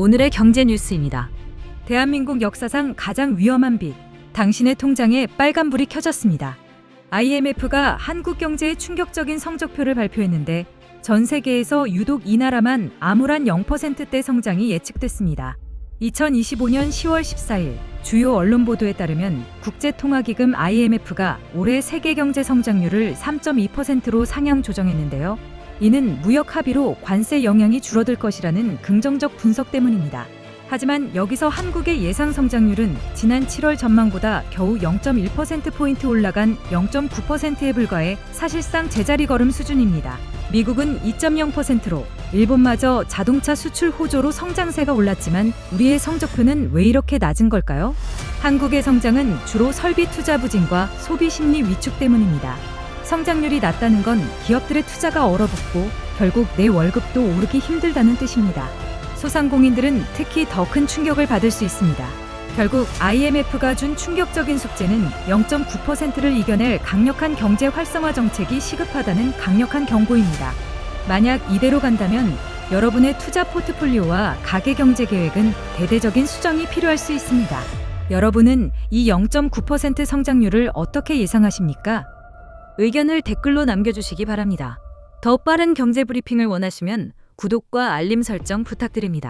오늘의 경제 뉴스입니다. 대한민국 역사상 가장 위험한 빚. 당신의 통장에 빨간불이 켜졌습니다. IMF가 한국 경제의 충격적인 성적표를 발표했는데 전 세계에서 유독 이 나라만 암울한 0%대 성장이 예측됐습니다. 2025년 10월 14일 주요 언론 보도에 따르면 국제통화기금 IMF가 올해 세계 경제 성장률을 3.2%로 상향 조정했는데요. 이는 무역 합의로 관세 영향이 줄어들 것이라는 긍정적 분석 때문입니다. 하지만 여기서 한국의 예상 성장률은 지난 7월 전망보다 겨우 0.1%포인트 올라간 0.9%에 불과해 사실상 제자리 걸음 수준입니다. 미국은 2.0%로 일본마저 자동차 수출 호조로 성장세가 올랐지만 우리의 성적표는 왜 이렇게 낮은 걸까요? 한국의 성장은 주로 설비 투자 부진과 소비 심리 위축 때문입니다. 성장률이 낮다는 건 기업들의 투자가 얼어붙고 결국 내 월급도 오르기 힘들다는 뜻입니다. 소상공인들은 특히 더 큰 충격을 받을 수 있습니다. 결국 IMF가 준 충격적인 숙제는 0.9%를 이겨낼 강력한 경제 활성화 정책이 시급하다는 강력한 경고입니다. 만약 이대로 간다면 여러분의 투자 포트폴리오와 가계 경제 계획은 대대적인 수정이 필요할 수 있습니다. 여러분은 이 0.9% 성장률을 어떻게 예상하십니까? 의견을 댓글로 남겨주시기 바랍니다. 더 빠른 경제 브리핑을 원하시면 구독과 알림 설정 부탁드립니다.